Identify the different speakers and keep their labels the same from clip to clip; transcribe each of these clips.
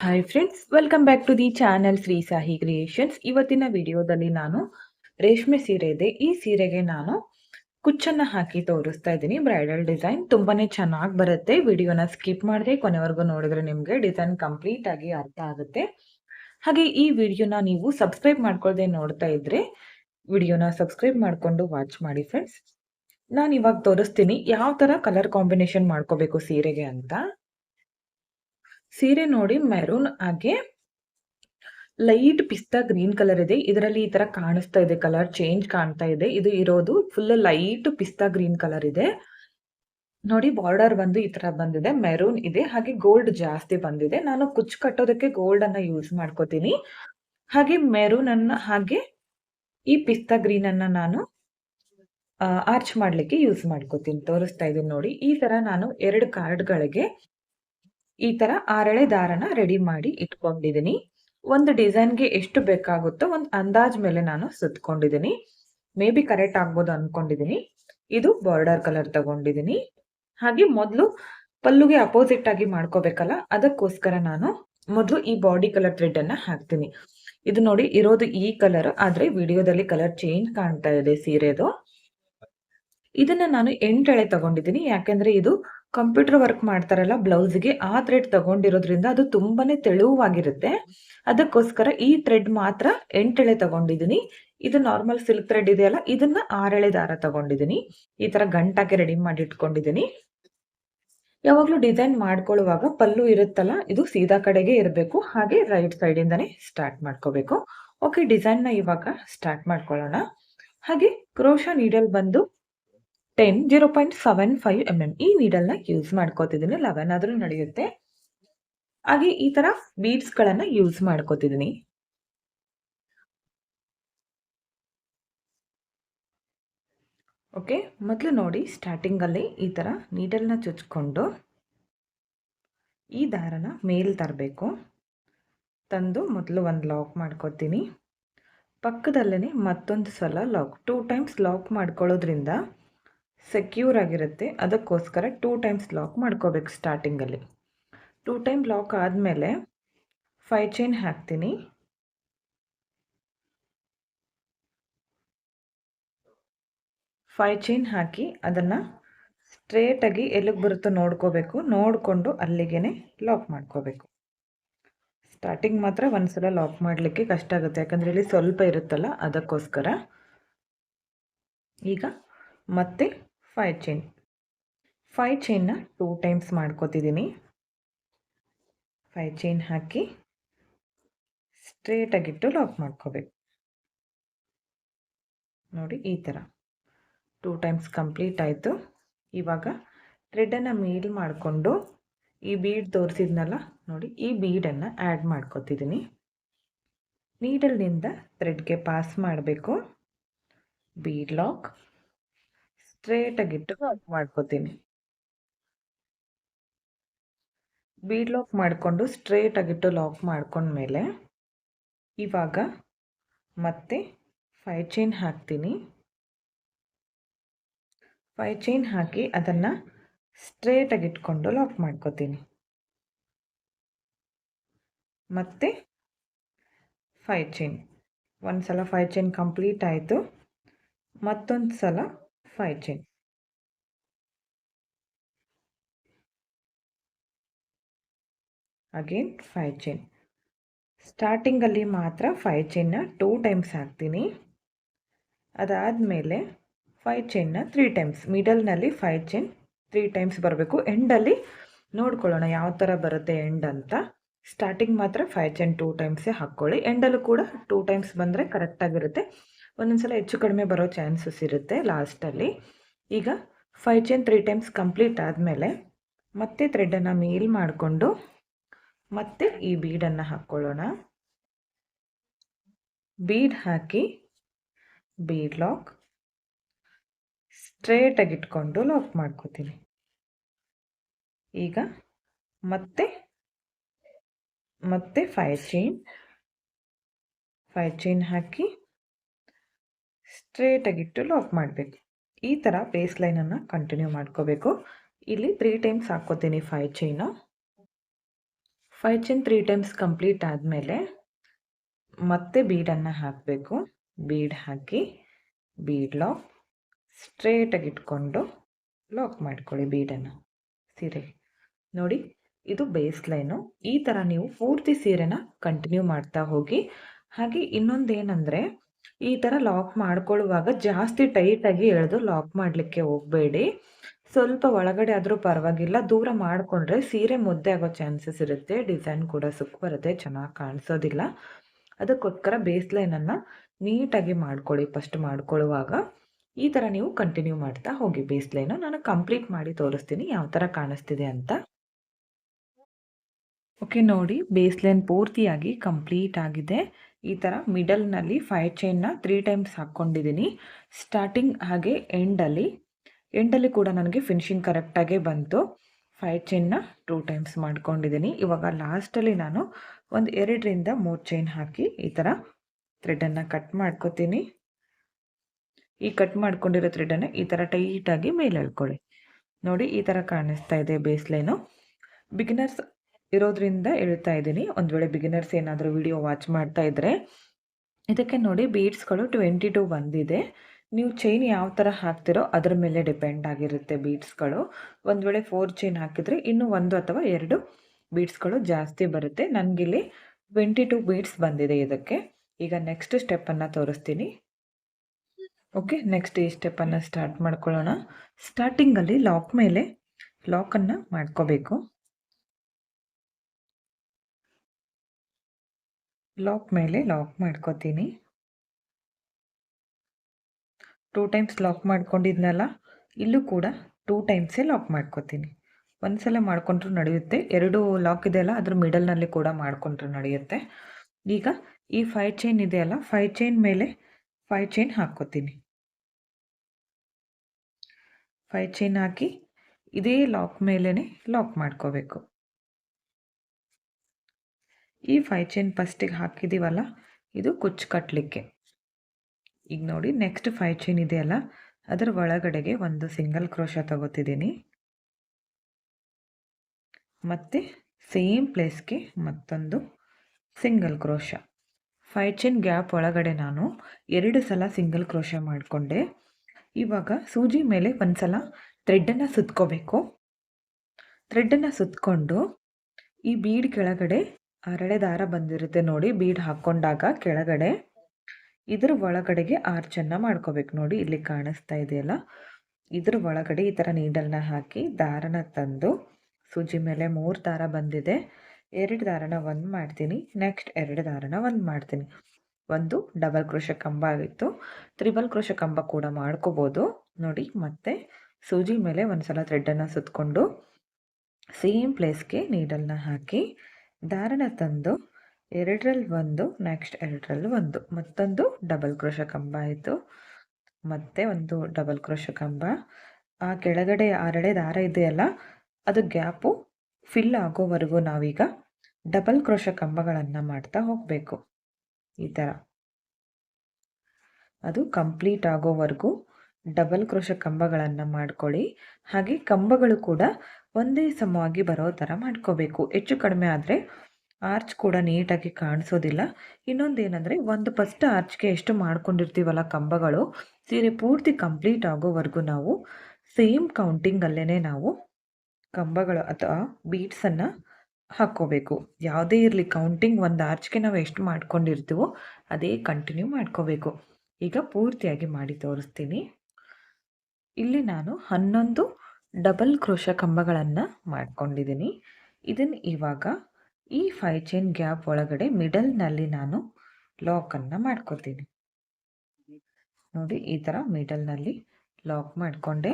Speaker 1: Hi friends welcome back to the channel Shri Sahi Creations ಇವತ್ತಿನ ವಿಡಿಯೋದಲ್ಲಿ ನಾನು ರೇಷ್ಮೆ ಸೀರೆ ಇದೆ ಈ ಸೀರೆಗೆ ನಾನು ಕುಚ್ಚನ್ನು ಹಾಕಿ ತೋರಿಸ್ತಾ ಇದ್ದೀನಿ. ಬ್ರೈಡಲ್ ಡಿಸೈನ್ ತುಂಬಾನೇ ಚೆನ್ನಾಗಿ ಬರುತ್ತೆ. ವಿಡಿಯೋನ ಸ್ಕಿಪ್ ಮಾಡಿದ್ರೆ ಕೊನೆವರೆಗೂ ನೋಡಿದ್ರೆ ನಿಮಗೆ ಡಿಸೈನ್ ಕಂಪ್ಲೀಟ್ ಆಗಿ ಅರ್ಥ ಆಗುತ್ತೆ. ಹಾಗೆ ಈ ವಿಡಿಯೋನ ನೀವು ಸಬ್ಸ್ಕ್ರೈಬ್ ಮಾಡ್ಕೊಳ್ಳದೆ ನೋಡ್ತಾ ಇದ್ರೆ ವಿಡಿಯೋನ ಸಬ್ಸ್ಕ್ರೈಬ್ ಮಾಡಿಕೊಂಡು ವಾಚ್ ಮಾಡಿ ಫ್ರೆಂಡ್ಸ್ ನಾನು ಇವಾಗ ತೋರಿಸ್ತೀನಿ ಯಾವ ತರ ಕಲರ್ ಕಾಂಬಿನೇಷನ್ ಮಾಡ್ಕೋಬೇಕು ಸೀರೆಗೆ ಅಂತ. ಸೀರೆ ನೋಡಿ ಮೆರೂನ್ ಹಾಗೆ ಲೈಟ್ ಪಿಸ್ತಾ ಗ್ರೀನ್ ಕಲರ್ ಇದೆ. ಇದರಲ್ಲಿ ಈ ತರ ಕಾಣಿಸ್ತಾ ಇದೆ ಕಲರ್ ಚೇಂಜ್ ಕಾಣ್ತಾ ಇದೆ. ಇದು ಇರೋದು full light pista green colour ಇದೆ. ನೋಡಿ ಬಾರ್ಡರ್ ಬಂದು ಈ ತರ ಬಂದಿದೆ. ಮೆರೂನ್ ಇದೆ. ಹಾಗೆ ಗೋಲ್ಡ್ ಜಾಸ್ತಿ ಬಂದಿದೆ. ನಾನು ಕುಚ್ಚು ಕಟ್ಟೋದಕ್ಕೆ ಗೋಲ್ಡ್ ಅನ್ನ ಯೂಸ್ ಮಾಡ್ಕೋತೀನಿ. ಹಾಗೆ ಮೆರೂನ್ ಅನ್ನ, ಹಾಗೆ ಈ ಪಿಸ್ತಾ ಗ್ರೀನ್ ಅನ್ನ ನಾನು ಆರ್ಚ್ ಮಾಡ್ಲಿಕ್ಕೆ ಯೂಸ್ ಮಾಡ್ಕೋತೀನಿ. ತೋರಿಸ್ತಾ ಇದೀನಿ ನೋಡಿ. ಈ ತರ ನಾನು ಎರಡು ಕಾರ್ಡ್ಗಳಿಗೆ ಈ ತರ ಆರಳೆ ದಾರನ ರೆಡಿ ಮಾಡಿ ಇಟ್ಕೊಂಡಿದ್ದೀನಿ ಒಂದು ಡಿಸೈನ್ಗೆ ಎಷ್ಟು ಬೇಕಾಗುತ್ತೋ ಒಂದು ಅಂದಾಜ್ ಮೇಲೆ ನಾನು ಸುತ್ಕೊಂಡಿದ್ದೀನಿ ಮೇ ಬಿ ಕರೆಕ್ಟ್ ಆಗ್ಬೋದು ಅನ್ಕೊಂಡಿದ್ದೀನಿ ಇದು ಬಾರ್ಡರ್ ಕಲರ್ ತಗೊಂಡಿದ್ದೀನಿ ಹಾಗೆ ಮೊದಲು ಪಲ್ಲುಗೆ ಅಪೋಸಿಟ್ ಆಗಿ ಮಾಡ್ಕೋಬೇಕಲ್ಲ, ಅದಕ್ಕೋಸ್ಕರ ನಾನು ಮೊದಲು ಈ ಬಾಡಿ ಕಲರ್ ಥ್ರೆಡ್ ಅನ್ನ ಹಾಕ್ತೀನಿ. ಇದು ನೋಡಿ, ಇರೋದು ಈ ಕಲರ್ ಆದ್ರೆ ವಿಡಿಯೋದಲ್ಲಿ ಕಲರ್ ಚೇಂಜ್ ಕಾಣ್ತಾ ಇದೆ ಸೀರೆದು. ಇದನ್ನ ನಾನು ಎಂಟಳೆ ತಗೊಂಡಿದ್ದೀನಿ ಯಾಕೆಂದ್ರೆ ಇದು ಕಂಪ್ಯೂಟರ್ ವರ್ಕ್ ಮಾಡ್ತಾರಲ್ಲ ಬ್ಲೌಸ್ಗೆ, ಆ ಥ್ರೆಡ್ ತಗೊಂಡಿರೋದ್ರಿಂದ ಅದು ತುಂಬಾನೇ ತೆಳುವಾಗಿರುತ್ತೆ. ಅದಕ್ಕೋಸ್ಕರ ಈ ಥ್ರೆಡ್ ಮಾತ್ರ ಎಂಟೆಳೆ ತಗೊಂಡಿದ್ದೀನಿ ಇದು ನಾರ್ಮಲ್ ಸಿಲ್ಕ್ ಥ್ರೆಡ್ ಇದೆಯಲ್ಲ, ಇದನ್ನ ಆರೆಳೆ ದಾರ ತಗೊಂಡಿದ್ದೀನಿ ಈ ತರ ಗಂಟಾಕೆ ರೆಡಿ ಮಾಡಿ ಇಟ್ಕೊಂಡಿದ್ದೀನಿ ಯಾವಾಗ್ಲೂ ಡಿಸೈನ್ ಮಾಡ್ಕೊಳ್ಳುವಾಗ ಪಲ್ಲು ಇರುತ್ತಲ್ಲ, ಇದು ಸೀದಾ ಕಡೆಗೆ ಇರಬೇಕು. ಹಾಗೆ ರೈಟ್ ಸೈಡ್ ಇಂದಾನೆ ಸ್ಟಾರ್ಟ್ ಮಾಡ್ಕೋಬೇಕು. ಓಕೆ ಡಿಸೈನ್ನ ಇವಾಗ ಸ್ಟಾರ್ಟ್ ಮಾಡ್ಕೊಳ್ಳೋಣ. ಹಾಗೆ ಕ್ರೋಶ ನೀಡಲ್ ಬಂದು ten zero point seven five M M ಈ ನೀಡಲ್ನ ಯೂಸ್ ಮಾಡ್ಕೋತಿದ್ದೀನಿ ಲೆವೆನ್ ಆದರೂ ನಡೆಯುತ್ತೆ. ಹಾಗೆ ಈ ತರ ಬೀಡ್ಸ್ ಗಳನ್ನ ಯೂಸ್ ಮಾಡ್ಕೋತಿದ್ದೀನಿ ಓಕೆ ಮೊದಲು ನೋಡಿ ಸ್ಟಾರ್ಟಿಂಗ್ ಅಲ್ಲಿ ಈ ತರ ನೀಡಲ್ನ ಚುಚ್ಕೊಂಡು ಈ ದಾರನ ಮೇಲೆ ತರಬೇಕು. ತಂದು ಮೊದಲು ಒಂದು ಲಾಕ್ ಮಾಡ್ಕೋತೀನಿ. ಪಕ್ಕದಲ್ಲೇ ಮತ್ತೊಂದು ಸಲ ಲಾಕ್ ಟೂ ಟೈಮ್ಸ್ ಲಾಕ್ ಮಾಡ್ಕೊಳ್ಳೋದ್ರಿಂದ ಸೆಕ್ಯೂರ್ ಆಗಿರುತ್ತೆ. ಅದಕ್ಕೋಸ್ಕರ ಟೂ ಟೈಮ್ಸ್ ಲಾಕ್ ಮಾಡ್ಕೋಬೇಕು ಸ್ಟಾರ್ಟಿಂಗಲ್ಲಿ ಟೂ ಟೈಮ್ ಲಾಕ್ ಆದಮೇಲೆ ಫೈ ಚೈನ್ ಹಾಕ್ತೀನಿ. ಫೈ ಚೈನ್ ಹಾಕಿ ಅದನ್ನು ಸ್ಟ್ರೇಟಾಗಿ ಎಲ್ಲಿಗೆ ಬರುತ್ತೋ ನೋಡ್ಕೋಬೇಕು. ನೋಡಿಕೊಂಡು ಅಲ್ಲಿಗೆ ಲಾಕ್ ಮಾಡ್ಕೋಬೇಕು. ಸ್ಟಾರ್ಟಿಂಗ್ ಮಾತ್ರ ಒಂದ್ಸಲ ಲಾಕ್ ಮಾಡಲಿಕ್ಕೆ ಕಷ್ಟ ಆಗುತ್ತೆ. ಯಾಕಂದರೆ ಇಲ್ಲಿ ಸ್ವಲ್ಪ ಇರುತ್ತಲ್ಲ, ಅದಕ್ಕೋಸ್ಕರ. ಈಗ ಮತ್ತೆ ಫೈ ಚೈನ್ ಫೈ ಚೈನ್ನ ಟೂ ಟೈಮ್ಸ್ ಮಾಡ್ಕೋತಿದ್ದೀನಿ ಫೈ ಚೈನ್ ಹಾಕಿ ಸ್ಟ್ರೇಟಾಗಿಟ್ಟು ಲಾಕ್ ಮಾಡ್ಕೋಬೇಕು. ನೋಡಿ ಈ ಥರ ಟೂ ಟೈಮ್ಸ್ ಕಂಪ್ಲೀಟ್ ಆಯಿತು. ಇವಾಗ ಥ್ರೆಡನ್ನು ಮೇಲ್ ಮಾಡಿಕೊಂಡು ಈ ಬೀಡ್ ತೋರಿಸಿದ್ನಲ್ಲ, ನೋಡಿ ಈ ಬೀಡನ್ನು ಆ್ಯಡ್ ಮಾಡ್ಕೋತಿದ್ದೀನಿ ನೀಡಲ್ನಿಂದ ಥ್ರೆಡ್ಗೆ ಪಾಸ್ ಮಾಡಬೇಕು. ಬೀಡ್ ಲಾಕ್ ಸ್ಟ್ರೇಟಾಗಿಟ್ಟು ಲಾಕ್ ಮಾಡ್ಕೋತೀನಿ. ಬೀಡ್ ಲಾಕ್ ಮಾಡಿಕೊಂಡು ಸ್ಟ್ರೇಟಾಗಿಟ್ಟು ಲಾಕ್ ಮಾಡ್ಕೊಂಡ್ಮೇಲೆ ಇವಾಗ ಮತ್ತೆ ಫೈ ಚೈನ್ ಹಾಕ್ತೀನಿ. ಫೈ ಚೈನ್ ಹಾಕಿ ಅದನ್ನು ಸ್ಟ್ರೇಟಾಗಿ ಇಟ್ಕೊಂಡು ಲಾಕ್ ಮಾಡ್ಕೋತೀನಿ. ಮತ್ತೆ ಫೈ ಚೈನ್ ಒಂದು ಸಲ ಫೈ ಚೈನ್ ಕಂಪ್ಲೀಟ್ ಆಯಿತು. ಮತ್ತೊಂದು ಸಲ five chain again five chain ಸ್ಟಾರ್ಟಿಂಗಲ್ಲಿ ಮಾತ್ರ ಫೈ ಚೈನ್ನ ಟೂ ಟೈಮ್ಸ್ ಹಾಕ್ತೀನಿ. ಅದಾದಮೇಲೆ ಫೈ ಚೈನ್ನ ತ್ರೀ ಟೈಮ್ಸ್ ಮಿಡಲ್ನಲ್ಲಿ ಫೈ ಚೈನ್ ತ್ರೀ ಟೈಮ್ಸ್ ಬರಬೇಕು. ಎಂಡಲ್ಲಿ ನೋಡ್ಕೊಳ್ಳೋಣ ಯಾವ ಥರ ಬರುತ್ತೆ ಎಂಡ್ ಅಂತ. ಸ್ಟಾರ್ಟಿಂಗ್ ಮಾತ್ರ ಫೈ ಚೈನ್ ಟೂ ಟೈಮ್ಸೇ ಹಾಕ್ಕೊಳ್ಳಿ. ಎಂಡಲ್ಲೂ ಕೂಡ ಟೂ ಟೈಮ್ಸ್ ಬಂದರೆ ಕರೆಕ್ಟಾಗಿರುತ್ತೆ ಒಂದೊಂದ್ಸಲ ಹೆಚ್ಚು ಕಡಿಮೆ ಬರೋ ಚಾನ್ಸಸ್ ಇರುತ್ತೆ ಲಾಸ್ಟಲ್ಲಿ. ಈಗ five chain three times complete ಆದಮೇಲೆ ಮತ್ತೆ ಥ್ರೆಡನ್ನು ಮೇಲ್ ಮಾಡಿಕೊಂಡು ಮತ್ತೆ ಈ ಬೀಡನ್ನು ಹಾಕ್ಕೊಳ್ಳೋಣ. ಬೀಡ್ ಹಾಕಿ ಬೀಡ್ ಲಾಕ್ ಸ್ಟ್ರೇಟಾಗಿ ಇಟ್ಕೊಂಡು ಲಾಕ್ ಮಾಡ್ಕೋತೀನಿ. ಈಗ ಮತ್ತೆ ಮತ್ತೆ ಫೈವ್ ಚೈನ್ ಫೈವ್ ಚೈನ್ ಹಾಕಿ ಸ್ಟ್ರೇಟಾಗಿಟ್ಟು ಲಾಕ್ ಮಾಡಬೇಕು. ಈ ಥರ ಬೇಸ್ ಲೈನನ್ನು ಕಂಟಿನ್ಯೂ ಮಾಡ್ಕೋಬೇಕು. ಇಲ್ಲಿ three times ಹಾಕ್ಕೋತೀನಿ five chain five chain three times complete ಆದಮೇಲೆ ಮತ್ತೆ ಬೀಡನ್ನು ಹಾಕಬೇಕು. ಬೀಡ್ ಹಾಕಿ ಬೀಡ್ ಲಾಕ್ ಸ್ಟ್ರೇಟಾಗಿ ಇಟ್ಕೊಂಡು ಲಾಕ್ ಮಾಡ್ಕೊಳ್ಳಿ ಬೀಡನ್ನು ಸೀರೆ. ನೋಡಿ, ಇದು ಬೇಸ್ ಲೈನು ಈ ಥರ ನೀವು ಪೂರ್ತಿ ಸೀರೆನ ಕಂಟಿನ್ಯೂ ಮಾಡ್ತಾ ಹೋಗಿ. ಹಾಗೆ ಇನ್ನೊಂದೇನೆಂದರೆ ಈ ಥರ ಲಾಕ್ ಮಾಡ್ಕೊಳ್ಳುವಾಗ ಜಾಸ್ತಿ ಟೈಟಾಗಿ ಎಳೆದು ಲಾಕ್ ಮಾಡಲಿಕ್ಕೆ ಹೋಗಬೇಡಿ. ಸ್ವಲ್ಪ ಒಳಗಡೆ ಆದರೂ ಪರವಾಗಿಲ್ಲ, ದೂರ ಮಾಡಿಕೊಂಡ್ರೆ ಸೀರೆ ಮುದ್ದೆ ಆಗೋ ಚಾನ್ಸಸ್ ಇರುತ್ತೆ ಡಿಸೈನ್ ಕೂಡ ಸುಕ್ ಬರುತ್ತೆ, ಚೆನ್ನಾಗಿ ಕಾಣಿಸೋದಿಲ್ಲ. ಅದಕ್ಕೋಸ್ಕರ ಬೇಸ್ಲೈನನ್ನು ನೀಟಾಗಿ ಮಾಡ್ಕೊಳ್ಳಿ ಫಸ್ಟ್ ಮಾಡ್ಕೊಳ್ಳುವಾಗ. ಈ ಥರ ನೀವು ಕಂಟಿನ್ಯೂ ಮಾಡ್ತಾ ಹೋಗಿ ಬೇಸ್ಲೈನು ನಾನು ಕಂಪ್ಲೀಟ್ ಮಾಡಿ ತೋರಿಸ್ತೀನಿ, ಯಾವ ಥರ ಕಾಣಿಸ್ತಿದೆ ಅಂತ. ಓಕೆ ನೋಡಿ ಬೇಸ್ಲೈನ್ ಪೂರ್ತಿಯಾಗಿ ಕಂಪ್ಲೀಟ್ ಆಗಿದೆ. ಈ ಥರ ಮಿಡಲ್ನಲ್ಲಿ ಫೈವ್ ಚೈನ್ನ ತ್ರೀ ಟೈಮ್ಸ್ ಹಾಕ್ಕೊಂಡಿದ್ದೀನಿ ಸ್ಟಾರ್ಟಿಂಗ್ ಹಾಗೆ ಎಂಡಲ್ಲಿ ಎಂಡಲ್ಲಿ ಕೂಡ ನನಗೆ ಫಿನಿಶಿಂಗ್ ಕರೆಕ್ಟಾಗೇ ಬಂತು. ಫೈವ್ ಚೈನ್ನ ಟೂ ಟೈಮ್ಸ್ ಮಾಡ್ಕೊಂಡಿದ್ದೀನಿ ಇವಾಗ ಲಾಸ್ಟಲ್ಲಿ ನಾನು ಒಂದು ಎರಡರಿಂದ ಮೂರು ಚೈನ್ ಹಾಕಿ ಈ ಥರ ಥ್ರೆಡನ್ನು ಕಟ್ ಮಾಡ್ಕೋತೀನಿ. ಈ ಕಟ್ ಮಾಡ್ಕೊಂಡಿರೋ ಥ್ರೆಡನ್ನು ಈ ಥರ ಟೈಟಾಗಿ ಮೇಲೆ ಹೇಳ್ಕೊಳ್ಳಿ ನೋಡಿ ಈ ಥರ ಕಾಣಿಸ್ತಾ ಇದೆ ಬೇಸ್ ಲೈನು ಬಿಗಿನರ್ಸ್ ಇರೋದ್ರಿಂದ ಹೇಳ್ತಾ ಇದ್ದೀನಿ. ಒಂದು ವೇಳೆ ಬಿಗಿನರ್ಸ್ ಏನಾದರೂ ವಿಡಿಯೋ ವಾಚ್ ಮಾಡ್ತಾ ಇದ್ದರೆ ಇದಕ್ಕೆ ನೋಡಿ ಬೀಡ್ಸ್ಗಳು ಟ್ವೆಂಟಿ ಟು ಬಂದಿದೆ. ನೀವು ಚೈನ್ ಯಾವ ಥರ ಹಾಕ್ತಿರೋ ಅದರ ಮೇಲೆ ಡಿಪೆಂಡ್ ಆಗಿರುತ್ತೆ ಬೀಡ್ಸ್ಗಳು ಒಂದು ವೇಳೆ ಫೋರ್ ಚೈನ್ ಹಾಕಿದರೆ ಇನ್ನೂ ಒಂದು ಅಥವಾ ಎರಡು ಬೀಡ್ಸ್ಗಳು ಜಾಸ್ತಿ ಬರುತ್ತೆ. ನನಗಿಲ್ಲಿ ಟ್ವೆಂಟಿ ಟು ಬೀಡ್ಸ್ ಬಂದಿದೆ ಇದಕ್ಕೆ. ಈಗ ನೆಕ್ಸ್ಟ್ ಸ್ಟೆಪ್ಪನ್ನು ತೋರಿಸ್ತೀನಿ. ಓಕೆ ನೆಕ್ಸ್ಟ್ ಈ ಸ್ಟೆಪ್ಪನ್ನು ಸ್ಟಾರ್ಟ್ ಮಾಡ್ಕೊಳ್ಳೋಣ. ಸ್ಟಾರ್ಟಿಂಗಲ್ಲಿ ಲಾಕ್ ಮೇಲೆ ಲಾಕನ್ನು ಮಾಡ್ಕೋಬೇಕು. ಲಾಕ್ ಮೇಲೆ ಲಾಕ್ ಮಾಡ್ಕೋತೀನಿ. ಟೂ ಟೈಮ್ಸ್ ಲಾಕ್ ಮಾಡ್ಕೊಂಡಿದ್ನಲ್ಲ, ಇಲ್ಲೂ ಕೂಡ ಟೂ ಟೈಮ್ಸೇ ಲಾಕ್ ಮಾಡ್ಕೋತೀನಿ. ಒಂದು ಸಲ ಮಾಡಿಕೊಂಡ್ರೂ ನಡೆಯುತ್ತೆ, ಎರಡು ಲಾಕ್ ಇದೆಯಲ್ಲ ಅದ್ರ ಮಿಡಲ್ನಲ್ಲಿ ಕೂಡ ಮಾಡಿಕೊಂಡ್ರೂ ನಡೆಯುತ್ತೆ. ಈಗ ಈ ಫೈವ್ ಚೈನ್ ಇದೆಯಲ್ಲ ಫೈವ್ ಚೈನ್ ಮೇಲೆ ಫೈವ್ ಚೈನ್ ಹಾಕ್ಕೋತೀನಿ. ಫೈವ್ ಚೈನ್ ಹಾಕಿ, ಇದೇ ಲಾಕ್ ಮೇಲೇ ಲಾಕ್ ಮಾಡ್ಕೋಬೇಕು. ಈ ಫೈ ಚೈನ್ ಫಸ್ಟಿಗೆ ಹಾಕಿದ್ದೀವಲ್ಲ ಇದು ಕುಚ್ಚು ಕಟ್ಟಲಿಕ್ಕೆ ಈಗ ನೋಡಿ ನೆಕ್ಸ್ಟ್ ಫೈ ಚೈನ್ ಇದೆಯಲ್ಲ ಅದರ ಒಳಗಡೆಗೆ ಒಂದು ಸಿಂಗಲ್ ಕ್ರೋಶ ತಗೋತಿದ್ದೀನಿ. ಮತ್ತು ಸೇಮ್ ಪ್ಲೇಸ್ಗೆ ಮತ್ತೊಂದು single crochet five chain gap ಒಳಗಡೆ ನಾನು ಎರಡು ಸಲ ಸಿಂಗಲ್ ಕ್ರೋಶ ಮಾಡಿಕೊಂಡೆ. ಇವಾಗ ಸೂಜಿ ಮೇಲೆ ಒಂದು ಸಲ ಥ್ರೆಡ್ಡನ್ನು ಸುತ್ಕೋಬೇಕು. ಥ್ರೆಡ್ಡನ್ನು ಸುತ್ಕೊಂಡು ಈ ಬೀಡ್ ಕೆಳಗಡೆ ಅರಳೆ ದಾರ ಬಂದಿರುತ್ತೆ ನೋಡಿ, ಬೀಡ್ ಹಾಕ್ಕೊಂಡಾಗ ಕೆಳಗಡೆ. ಇದ್ರ ಒಳಗಡೆಗೆ ಆರ್ಚನ್ನು ಮಾಡ್ಕೋಬೇಕು ನೋಡಿ, ಇಲ್ಲಿ ಕಾಣಿಸ್ತಾ ಇದೆಯಲ್ಲ. ಇದ್ರ ಒಳಗಡೆ ಈ ಥರ ನೀಡಲ್ನ ಹಾಕಿ ದಾರನ ತಂದು ಸೂಜಿ ಮೇಲೆ ಮೂರು ದಾರ ಬಂದಿದೆ. ಎರಡು ದಾರನ ಒಂದು ಮಾಡ್ತೀನಿ. ನೆಕ್ಸ್ಟ್ ಎರಡು ದಾರನ ಒಂದು ಮಾಡ್ತೀನಿ. ಒಂದು ಡಬಲ್ ಕ್ರೋಶ ಕಂಬ ಆಗಿತ್ತು ತ್ರಿಬಲ್ ಕ್ರೋಶ ಕಂಬ ಕೂಡ ಮಾಡ್ಕೋಬೋದು. ನೋಡಿ, ಮತ್ತೆ ಸೂಜಿ ಮೇಲೆ ಒಂದು ಸಲ ಥ್ರೆಡ್ಡನ್ನು ಸುತ್ತಕೊಂಡು ಸೇಮ್ ಪ್ಲೇಸ್ಗೆ ನೀಡಲ್ನ ಹಾಕಿ ದಾರನ ತಂದು ಎರಡರಲ್ಲಿ ಒಂದು ನೆಕ್ಸ್ಟ್ ಎರಡರಲ್ಲಿ ಒಂದು. ಮತ್ತೊಂದು ಡಬಲ್ ಕ್ರೋಶ ಕಂಬ ಆಯಿತು. ಮತ್ತೆ ಒಂದು ಡಬಲ್ ಕ್ರೋಶ ಕಂಬ. ಆ ಕೆಳಗಡೆ ಆರಡೆ ದಾರ ಇದೆಯಲ್ಲ, ಅದು ಗ್ಯಾಪು ಫಿಲ್ ಆಗೋವರೆಗೂ ನಾವೀಗ ಡಬಲ್ ಕ್ರೋಶ ಕಂಬಗಳನ್ನು ಮಾಡ್ತಾ ಹೋಗಬೇಕು. ಈ ಥರ ಅದು ಕಂಪ್ಲೀಟ್ ಆಗೋವರೆಗೂ ಡಬಲ್ ಕ್ರೋಶ ಕಂಬಗಳನ್ನು ಮಾಡ್ಕೊಳ್ಳಿ. ಹಾಗೆ ಕಂಬಗಳು ಕೂಡ ಒಂದೇ ಸಮವಾಗಿ ಬರೋ ಥರ ಮಾಡ್ಕೋಬೇಕು. ಹೆಚ್ಚು ಕಡಿಮೆ ಆದರೆ ಆರ್ಚ್ ಕೂಡ ನೀಟಾಗಿ ಕಾಣಿಸೋದಿಲ್ಲ. ಇನ್ನೊಂದೇನೆಂದರೆ ಒಂದು ಫಸ್ಟ್ ಆರ್ಚ್ಗೆ ಎಷ್ಟು ಮಾಡ್ಕೊಂಡಿರ್ತೀವಲ್ಲ ಕಂಬಗಳು, ಸೀರೆ ಪೂರ್ತಿ ಕಂಪ್ಲೀಟ್ ಆಗೋವರೆಗೂ ನಾವು ಸೇಮ್ ಕೌಂಟಿಂಗಲ್ಲೇ ನಾವು ಕಂಬಗಳು ಅಥವಾ ಬೀಟ್ಸನ್ನು ಹಾಕ್ಕೋಬೇಕು. ಯಾವುದೇ ಇರಲಿ ಕೌಂಟಿಂಗ್ ಒಂದು ಆರ್ಚ್ಗೆ ನಾವು ಎಷ್ಟು ಮಾಡ್ಕೊಂಡಿರ್ತೀವೋ ಅದೇ ಕಂಟಿನ್ಯೂ ಮಾಡ್ಕೋಬೇಕು. ಈಗ ಪೂರ್ತಿಯಾಗಿ ಮಾಡಿ ತೋರಿಸ್ತೀನಿ. ಇಲ್ಲಿ ನಾನು ಹನ್ನೊಂದು ಡಬಲ್ ಕ್ರೋಶ ಕಂಬಗಳನ್ನು ಮಾಡ್ಕೊಂಡಿದ್ದೀನಿ ಇದನ್ನು ಇವಾಗ ಈ ಫೈ ಚೈನ್ ಗ್ಯಾಪ್ ಒಳಗಡೆ ಮಿಡಲ್ನಲ್ಲಿ ನಾನು ಲಾಕನ್ನು ಮಾಡ್ಕೋತೀನಿ. ನೋಡಿ, ಈ ಥರ ಮಿಡಲ್ನಲ್ಲಿ ಲಾಕ್ ಮಾಡಿಕೊಂಡೆ.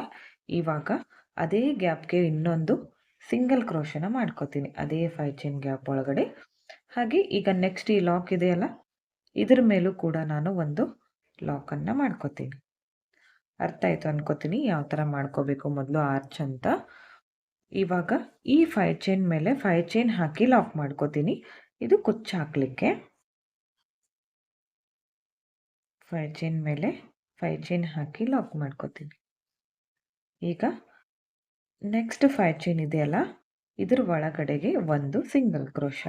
Speaker 1: ಇವಾಗ ಅದೇ ಗ್ಯಾಪ್ಗೆ ಇನ್ನೊಂದು ಸಿಂಗಲ್ ಕ್ರೋಶನ ಮಾಡ್ಕೋತೀನಿ, ಅದೇ ಫೈ ಚೈನ್ ಗ್ಯಾಪ್ ಒಳಗಡೆ. ಹಾಗೆ ಈಗ ನೆಕ್ಸ್ಟ್ ಈ ಲಾಕ್ ಇದೆಯಲ್ಲ, ಇದ್ರ ಮೇಲೂ ಕೂಡ ನಾನು ಒಂದು ಲಾಕನ್ನು ಮಾಡ್ಕೋತೀನಿ. ಅರ್ಥ ಆಯಿತು ಅನ್ಕೋತೀನಿ, ಯಾವ ಥರ ಮಾಡ್ಕೋಬೇಕು ಮೊದಲು ಆರ್ಚ್ ಅಂತ. ಇವಾಗ ಈ ಫೈ ಚೈನ್ ಮೇಲೆ ಫೈ ಚೈನ್ ಹಾಕಿ ಲಾಕ್ ಮಾಡ್ಕೋತೀನಿ. ಇದು ಕುಚ್ಚು ಹಾಕಲಿಕ್ಕೆ. ಫೈ ಚೈನ್ ಮೇಲೆ ಫೈ ಚೈನ್ ಹಾಕಿ ಲಾಕ್ ಮಾಡ್ಕೋತೀನಿ. ಈಗ ನೆಕ್ಸ್ಟ್ ಫೈ ಚೈನ್ ಇದೆಯಲ್ಲ ಇದ್ರ ಒಳಗಡೆಗೆ ಒಂದು ಸಿಂಗಲ್ ಕ್ರೋಶ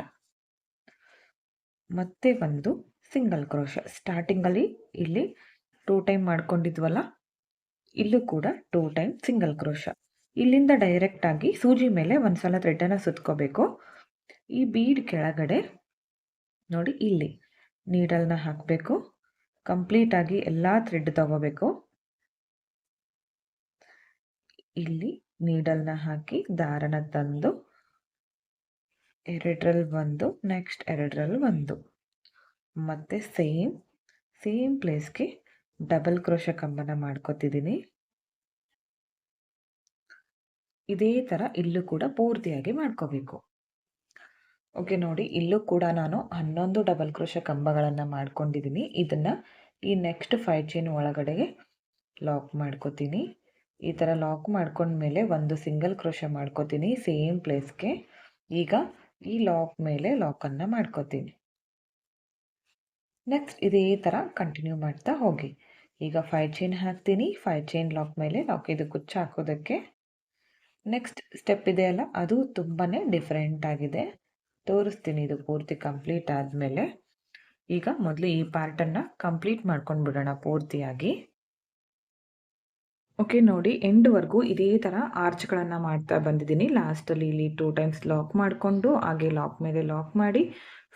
Speaker 1: ಮತ್ತೆ ಒಂದು ಸಿಂಗಲ್ ಕ್ರೋಶ ಸ್ಟಾರ್ಟಿಂಗಲ್ಲಿ ಇಲ್ಲಿ ಟೂ ಟೈಮ್ ಮಾಡ್ಕೊಂಡಿದ್ವಲ್ಲ ಇಲ್ಲೂ ಕೂಡ ಟೂ ಟೈಮ್ ಸಿಂಗಲ್ ಕ್ರೋಶ ಇಲ್ಲಿಂದ ಡೈರೆಕ್ಟಾಗಿ ಸೂಜಿ ಮೇಲೆ ಒಂದು ಸಲ ಥ್ರೆಡ್ಡನ್ನು ಸುತ್ಕೋಬೇಕು. ಈ ಬೀಡ್ ಕೆಳಗಡೆ ನೋಡಿ ಇಲ್ಲಿ ನೀಡಲ್ನ ಹಾಕಬೇಕು. ಕಂಪ್ಲೀಟಾಗಿ ಎಲ್ಲ ಥ್ರೆಡ್ ತಗೋಬೇಕು. ಇಲ್ಲಿ ನೀಡಲ್ನ ಹಾಕಿ ದಾರನ ತಂದು ಎರಡರಲ್ಲಿ ಒಂದು ನೆಕ್ಸ್ಟ್ ಎರಡರಲ್ಲಿ ಒಂದು. ಮತ್ತೆ ಸೇಮ್ ಸೇಮ್ ಪ್ಲೇಸ್ಗೆ ಡಬಲ್ ಕ್ರೋಶ ಕಂಬನ ಮಾಡ್ಕೋತಿದ್ದೀನಿ ಇದೇ ಥರ ಇಲ್ಲೂ ಕೂಡ ಪೂರ್ತಿಯಾಗಿ ಮಾಡ್ಕೋಬೇಕು. ಓಕೆ ನೋಡಿ ಇಲ್ಲೂ ಕೂಡ ನಾನು ಹನ್ನೊಂದು ಡಬಲ್ ಕ್ರೋಶ ಕಂಬಗಳನ್ನು ಮಾಡ್ಕೊಂಡಿದ್ದೀನಿ ಇದನ್ನು ಈ ನೆಕ್ಸ್ಟ್ ಫೈವ್ ಚೈನ್ ಒಳಗಡೆಗೆ ಲಾಕ್ ಮಾಡ್ಕೋತೀನಿ. ಈ ಥರ ಲಾಕ್ ಮಾಡ್ಕೊಂಡ್ಮೇಲೆ ಒಂದು ಸಿಂಗಲ್ ಕ್ರೋಶ ಮಾಡ್ಕೋತೀನಿ ಸೇಮ್ ಪ್ಲೇಸ್ಗೆ ಈಗ ಈ ಲಾಕ್ ಮೇಲೆ ಲಾಕನ್ನು ಮಾಡ್ಕೋತೀನಿ. ನೆಕ್ಸ್ಟ್ ಇದೇ ಥರ ಕಂಟಿನ್ಯೂ ಮಾಡ್ತಾ ಹೋಗಿ. ಈಗ ಫೈವ್ ಚೈನ್ ಹಾಕ್ತೀನಿ. ಫೈವ್ ಚೈನ್ ಲಾಕ್ ಮೇಲೆ ಲಾಕ್ ಇದು ಕುಚ್ಚ ಹಾಕೋದಕ್ಕೆ. ನೆಕ್ಸ್ಟ್ ಸ್ಟೆಪ್ ಇದೆ ಅಲ್ಲ? ಅದು ತುಂಬಾ ಡಿಫ್ರೆಂಟ್ ಆಗಿದೆ. ತೋರಿಸ್ತೀನಿ ಇದು ಪೂರ್ತಿ ಕಂಪ್ಲೀಟ್ ಆದಮೇಲೆ. ಈಗ ಮೊದಲು ಈ ಪಾರ್ಟನ್ನು ಕಂಪ್ಲೀಟ್ ಮಾಡ್ಕೊಂಡು ಬಿಡೋಣ ಪೂರ್ತಿಯಾಗಿ. ಓಕೆ ನೋಡಿ ಎಂಡ್ವರೆಗೂ ಇದೇ ಥರ ಆರ್ಚ್ಗಳನ್ನು ಮಾಡ್ತಾ ಬಂದಿದ್ದೀನಿ. ಲಾಸ್ಟಲ್ಲಿ ಇಲ್ಲಿ ಟೂ ಟೈಮ್ಸ್ ಲಾಕ್ ಮಾಡಿಕೊಂಡು, ಹಾಗೆ ಲಾಕ್ ಮೇಲೆ ಲಾಕ್ ಮಾಡಿ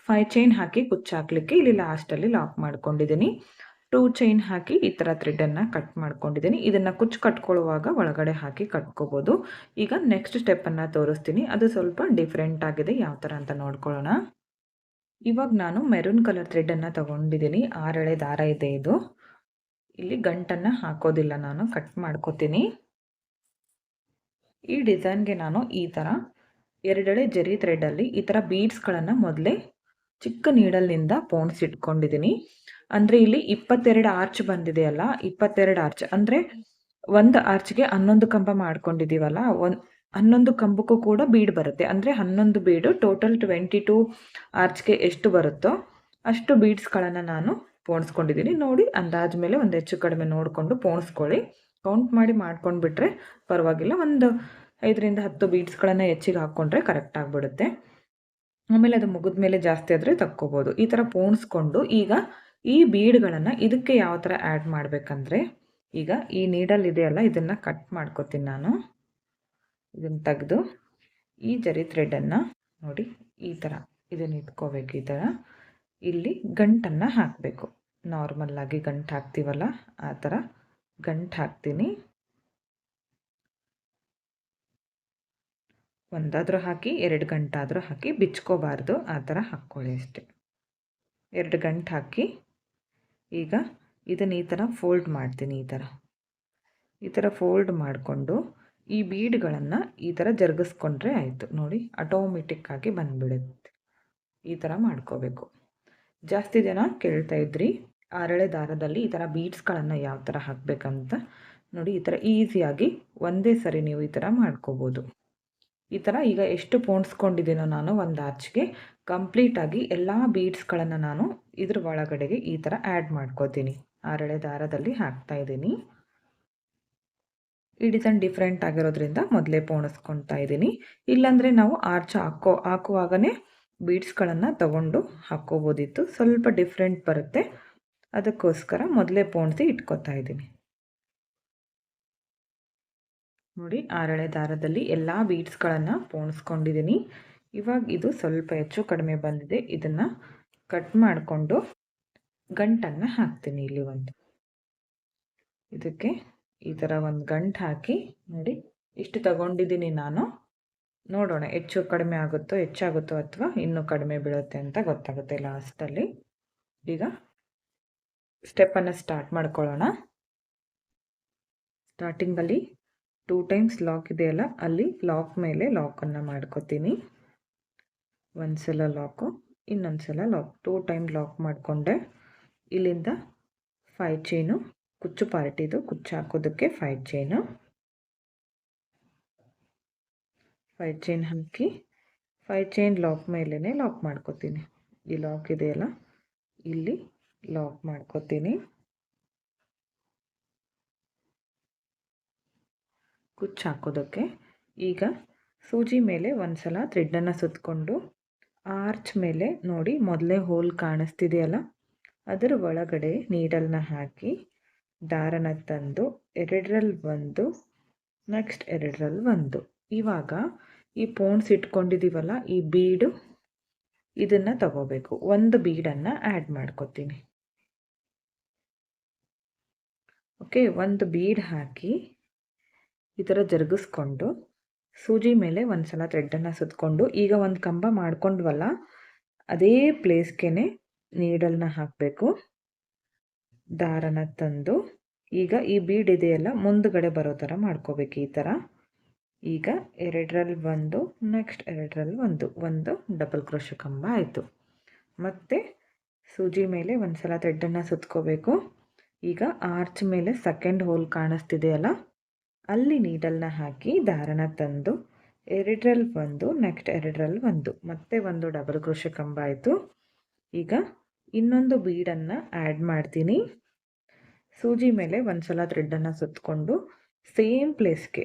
Speaker 1: ಫೈವ್ ಚೈನ್ ಹಾಕಿ ಕುಚ್ಚಾಕ್ಲಿಕ್ಕೆ ಇಲ್ಲಿ ಲಾಸ್ಟಲ್ಲಿ ಲಾಕ್ ಮಾಡ್ಕೊಂಡಿದ್ದೀನಿ. ಟೂ ಚೈನ್ ಹಾಕಿ ಈ ಥರ ಥ್ರೆಡನ್ನು ಕಟ್ ಮಾಡ್ಕೊಂಡಿದ್ದೀನಿ. ಇದನ್ನು ಕುಚ್ಚು ಕಟ್ಕೊಳ್ಳುವಾಗ ಒಳಗಡೆ ಹಾಕಿ ಕಟ್ಕೋಬೋದು. ಈಗ ನೆಕ್ಸ್ಟ್ ಸ್ಟೆಪ್ಪನ್ನು ತೋರಿಸ್ತೀನಿ. ಅದು ಸ್ವಲ್ಪ ಡಿಫ್ರೆಂಟ್ ಆಗಿದೆ. ಯಾವ ಥರ ಅಂತ ನೋಡ್ಕೊಳ್ಳೋಣ. ಇವಾಗ ನಾನು ಮೆರೂನ್ ಕಲರ್ ಥ್ರೆಡನ್ನು ತೊಗೊಂಡಿದ್ದೀನಿ. ಆರೆಳೆ ದಾರ ಇದೆ ಇದು. ಇಲ್ಲಿ ಗಂಟನ್ನು ಹಾಕೋದಿಲ್ಲ ನಾನು. ಕಟ್ ಮಾಡ್ಕೋತೀನಿ. ಈ ಡಿಸೈನ್ಗೆ ನಾನು ಈ ಥರ ಎರಡೆಳೆ ಜರಿ ಥ್ರೆಡಲ್ಲಿ ಈ ಥರ ಬೀಡ್ಸ್ಗಳನ್ನು ಮೊದಲೇ ಚಿಕ್ಕ ನೀಡಲ್ನಿಂದ ಪೋಣಿಸಿಟ್ಕೊಂಡಿದ್ದೀನಿ ಅಂದರೆ ಇಲ್ಲಿ ಇಪ್ಪತ್ತೆರಡು ಆರ್ಚ್ ಬಂದಿದೆಯಲ್ಲ ಇಪ್ಪತ್ತೆರಡು ಆರ್ಚ್ ಅಂದರೆ ಒಂದು ಆರ್ಚ್ಗೆ ಹನ್ನೊಂದು ಕಂಬ ಮಾಡ್ಕೊಂಡಿದ್ದೀವಲ್ಲ ಒಂದು, ಹನ್ನೊಂದು ಕಂಬಕ್ಕೂ ಕೂಡ ಬೀಡ್ ಬರುತ್ತೆ. ಅಂದರೆ ಹನ್ನೊಂದು ಬೀಡು ಟೋಟಲ್ ಟ್ವೆಂಟಿ ಟೂ ಆರ್ಚ್ಗೆ ಎಷ್ಟು ಬರುತ್ತೋ ಅಷ್ಟು ಬೀಡ್ಸ್ಗಳನ್ನು ನಾನು ಪೋಣಿಸ್ಕೊಂಡಿದ್ದೀನಿ ನೋಡಿ, ಅಂದಾಜ ಮೇಲೆ ಒಂದು ಹೆಚ್ಚು ಕಡಿಮೆ ನೋಡಿಕೊಂಡು ಪೋಣಿಸ್ಕೊಳ್ಳಿ. ಕೌಂಟ್ ಮಾಡಿ ಮಾಡ್ಕೊಂಡು ಬಿಟ್ಟರೆ ಪರವಾಗಿಲ್ಲ. ಒಂದು ಐದರಿಂದ ಹತ್ತು ಬೀಡ್ಸ್ಗಳನ್ನು ಹೆಚ್ಚಿಗೆ ಹಾಕ್ಕೊಂಡ್ರೆ ಕರೆಕ್ಟ್ ಆಗಿಬಿಡುತ್ತೆ. ಆಮೇಲೆ ಅದು ಮುಗಿದ ಮೇಲೆ ಜಾಸ್ತಿ ಆದರೆ ತಕ್ಕೋಬೋದು. ಈ ಥರ ಪೋಣಿಸ್ಕೊಂಡು ಈಗ ಈ ಬೀಡ್ಗಳನ್ನು ಇದಕ್ಕೆ ಯಾವ ಥರ ಆ್ಯಡ್ ಮಾಡಬೇಕಂದ್ರೆ, ಈಗ ಈ ನೀಡಲ್ ಇದೆಯಲ್ಲ ಇದನ್ನು ಕಟ್ ಮಾಡ್ಕೋತೀನಿ ನಾನು. ಇದನ್ನು ತೆಗೆದು ಈ ಜರಿ ಥ್ರೆಡನ್ನು ನೋಡಿ, ಈ ಥರ ಇದನ್ನು ಇಟ್ಕೋಬೇಕು ಈ ಥರ ಇಲ್ಲಿ ಗಂಟನ್ನು ಹಾಕಬೇಕು. ನಾರ್ಮಲ್ಲಾಗಿ ಗಂಟು ಹಾಕ್ತೀವಲ್ಲ, ಆ ಥರ ಗಂಟು ಹಾಕ್ತೀನಿ. ಒಂದಾದರೂ ಹಾಕಿ, ಎರಡು ಗಂಟಾದರೂ ಹಾಕಿ, ಬಿಚ್ಕೋಬಾರ್ದು, ಆ ಥರ ಹಾಕ್ಕೊಳ್ಳಿ ಅಷ್ಟೆ. ಎರಡು ಗಂಟು ಹಾಕಿ ಈಗ ಇದನ್ನು ಈ ಥರ ಫೋಲ್ಡ್ ಮಾಡ್ತೀನಿ ಈ ಥರ ಈ ಥರ ಫೋಲ್ಡ್ ಮಾಡಿಕೊಂಡು ಈ ಬೀಡ್ಗಳನ್ನು ಈ ಥರ ಜರುಗಿಸ್ಕೊಂಡ್ರೆ ಆಯಿತು. ನೋಡಿ ಆಟೋಮೆಟಿಕ್ಕಾಗಿ ಬಂದುಬಿಡುತ್ತೆ. ಈ ಥರ ಮಾಡ್ಕೋಬೇಕು. ಜಾಸ್ತಿ ಜನ ಕೇಳ್ತಾ ಇದ್ರಿ, ಆರಳೆ ದಾರದಲ್ಲಿ ಈ ಥರ ಬೀಡ್ಸ್ಗಳನ್ನು ಯಾವ ಥರ ಹಾಕಬೇಕಂತ. ನೋಡಿ, ಈ ಥರ ಈಸಿಯಾಗಿ ಒಂದೇ ಸರಿ ನೀವು ಈ ಥರ ಮಾಡ್ಕೋಬೋದು. ಈ ಥರ ಈಗ ಎಷ್ಟು ಪೋಣಿಸ್ಕೊಂಡಿದ್ದೀನೋ ನಾನು ಒಂದು ಆರ್ಚ್ಗೆ ಕಂಪ್ಲೀಟಾಗಿ ಎಲ್ಲ ಬೀಡ್ಸ್ಗಳನ್ನು ನಾನು ಇದ್ರ ಒಳಗಡೆಗೆ ಈ ಥರ ಆ್ಯಡ್ ಮಾಡ್ಕೋತೀನಿ. ಆರಳೆ ದಾರದಲ್ಲಿ ಹಾಕ್ತಾ ಇದ್ದೀನಿ. ಈ ಡಿಸೈನ್ ಡಿಫ್ರೆಂಟ್ ಆಗಿರೋದ್ರಿಂದ ಮೊದಲೇ ಪೋಣಿಸ್ಕೊತಾ ಇದ್ದೀನಿ. ಇಲ್ಲಾಂದರೆ ನಾವು ಆರ್ಚ್ ಹಾಕೋ ಹಾಕುವಾಗಲೇ ಬೀಡ್ಸ್ಗಳನ್ನು ತಗೊಂಡು ಹಾಕ್ಕೋಬೋದಿತ್ತು ಸ್ವಲ್ಪ ಡಿಫ್ರೆಂಟ್ ಬರುತ್ತೆ. ಅದಕ್ಕೋಸ್ಕರ ಮೊದಲೇ ಪೋಣಿಸಿ ಇಟ್ಕೋತಾ ಇದ್ದೀನಿ. ನೋಡಿ, ಆರಳೆ ದಾರದಲ್ಲಿ ಎಲ್ಲ ಬೀಡ್ಸ್ಗಳನ್ನು ಪೋಣಿಸ್ಕೊಂಡಿದ್ದೀನಿ. ಇವಾಗ ಇದು ಸ್ವಲ್ಪ ಹೆಚ್ಚು ಕಡಿಮೆ ಬಂದಿದೆ. ಇದನ್ನು ಕಟ್ ಮಾಡಿಕೊಂಡು ಗಂಟನ್ನು ಹಾಕ್ತೀನಿ ಇಲ್ಲಿ ಒಂದು. ಇದಕ್ಕೆ ಈ ಥರ ಒಂದು ಗಂಟು ಹಾಕಿ ನೋಡಿ. ಇಷ್ಟು ತಗೊಂಡಿದ್ದೀನಿ ನಾನು. ನೋಡೋಣ ಹೆಚ್ಚು ಕಡಿಮೆ ಆಗುತ್ತೋ, ಹೆಚ್ಚಾಗುತ್ತೋ ಅಥವಾ ಇನ್ನೂ ಕಡಿಮೆ ಬೀಳುತ್ತೆ ಅಂತ ಗೊತ್ತಾಗುತ್ತೆ ಲಾಸ್ಟಲ್ಲಿ ಈಗ ಸ್ಟೆಪ್ಪನ್ನು ಸ್ಟಾರ್ಟ್ ಮಾಡ್ಕೊಳ್ಳೋಣ. ಸ್ಟಾರ್ಟಿಂಗಲ್ಲಿ ಟೂ ಟೈಮ್ಸ್ ಲಾಕ್ ಇದೆಯಲ್ಲ, ಅಲ್ಲಿ ಲಾಕ್ ಮೇಲೆ ಲಾಕನ್ನು ಮಾಡ್ಕೋತೀನಿ. ಒಂದು ಸಲ ಲಾಕು ಇನ್ನೊಂದು ಸಲ ಲಾಕ್ ಟೂ ಟೈಮ್ ಲಾಕ್ ಮಾಡಿಕೊಂಡೆ. ಇಲ್ಲಿಂದ ಫೈ ಚೈನು ಕುಚ್ಚು ಪಾರ್ಟಿದು, ಕುಚ್ಚು ಹಾಕೋದಕ್ಕೆ ಫೈ ಚೈನು ಫೈ ಚೈನ್ ಹಾಕಿ ಫೈ ಚೈನ್ ಲಾಕ್ ಮೇಲೇ ಲಾಕ್ ಮಾಡ್ಕೋತೀನಿ. ಈ ಲಾಕ್ ಇದೆಯಲ್ಲ, ಇಲ್ಲಿ ಲಾಕ್ ಮಾಡ್ಕೋತೀನಿ. ಕುಚ್ಚು ಹಾಕೋದಕ್ಕೆ ಈಗ ಸೂಜಿ ಮೇಲೆ ಒಂದು ಸಲ ಥ್ರೆಡ್ಡನ್ನು ಸುತ್ತಕೊಂಡು ಆರ್ಚ್ ಮೇಲೆ ನೋಡಿ, ಮೊದಲೇ ಹೋಲ್ ಕಾಣಿಸ್ತಿದೆಯಲ್ಲ? ಅದರ ಒಳಗಡೆ ನೀಡಲ್ನ ಹಾಕಿ, ದಾರನ ತಂದು ಎರಡರಲ್ಲಿ ಒಂದು, ನೆಕ್ಸ್ಟ್ ಎರಡರಲ್ಲಿ ಒಂದು. ಇವಾಗ ಈ ಪೋಣ್ಸ್ ಇಟ್ಕೊಂಡಿದ್ದೀವಲ್ಲ ಈ ಬೀಡು, ಇದನ್ನು ತಗೋಬೇಕು. ಒಂದು ಬೀಡನ್ನು ಆ್ಯಡ್ ಮಾಡ್ಕೊತೀನಿ. ಓಕೆ, ಒಂದು ಬೀಡ್ ಹಾಕಿ ಈ ಥರ ಜರುಗಿಸ್ಕೊಂಡು ಸೂಜಿ ಮೇಲೆ ಒಂದು ಸಲ ಥ್ರೆಡ್ಡನ್ನು ಸುತ್ತಕೊಂಡು ಈಗ ಒಂದು ಕಂಬ ಮಾಡ್ಕೊಂಡ್ವಲ್ಲ, ಅದೇ ಪ್ಲೇಸ್ಗೆ ನೀಡಲ್ನ ಹಾಕಬೇಕು. ದಾರನ ತಂದು ಈಗ ಈ ಬೀಡ್ ಇದೆಯಲ್ಲ, ಮುಂದುಗಡೆ ಬರೋ ಥರ ಮಾಡ್ಕೋಬೇಕು ಈ ಥರ ಈಗ ಎರಡರಲ್ಲಿ ಒಂದು ನೆಕ್ಸ್ಟ್ ಎರಡರಲ್ಲಿ ಒಂದು ಒಂದು ಡಬಲ್ ಕ್ರೋಶ ಕಂಬ ಆಯಿತು. ಮತ್ತು ಸೂಜಿ ಮೇಲೆ ಒಂದು ಸಲ ಥ್ರೆಡ್ಡನ್ನು ಸುತ್ಕೋಬೇಕು. ಈಗ ಆರ್ಚ್ ಮೇಲೆ ಸೆಕೆಂಡ್ ಹೋಲ್ ಕಾಣಿಸ್ತಿದೆಯಲ್ಲ ಅಲ್ಲಿ ನೀಡಲ್ನ ಹಾಕಿ ದಾರನ ತಂದು ಎರಡರಲ್ಲಿ ಒಂದು, ನೆಕ್ಸ್ಟ್ ಎರಡರಲ್ಲಿ ಒಂದು. ಮತ್ತೆ ಒಂದು ಡಬಲ್ ಕೃಷಿ ಕಂಬ ಆಯಿತು. ಈಗ ಇನ್ನೊಂದು ಬೀಡನ್ನು ಆ್ಯಡ್ ಮಾಡ್ತೀನಿ. ಸೂಜಿ ಮೇಲೆ ಒಂದು ಸಲ ಥ್ರೆಡ್ಡನ್ನು ಸುತ್ತಕೊಂಡು ಸೇಮ್ ಪ್ಲೇಸ್ಗೆ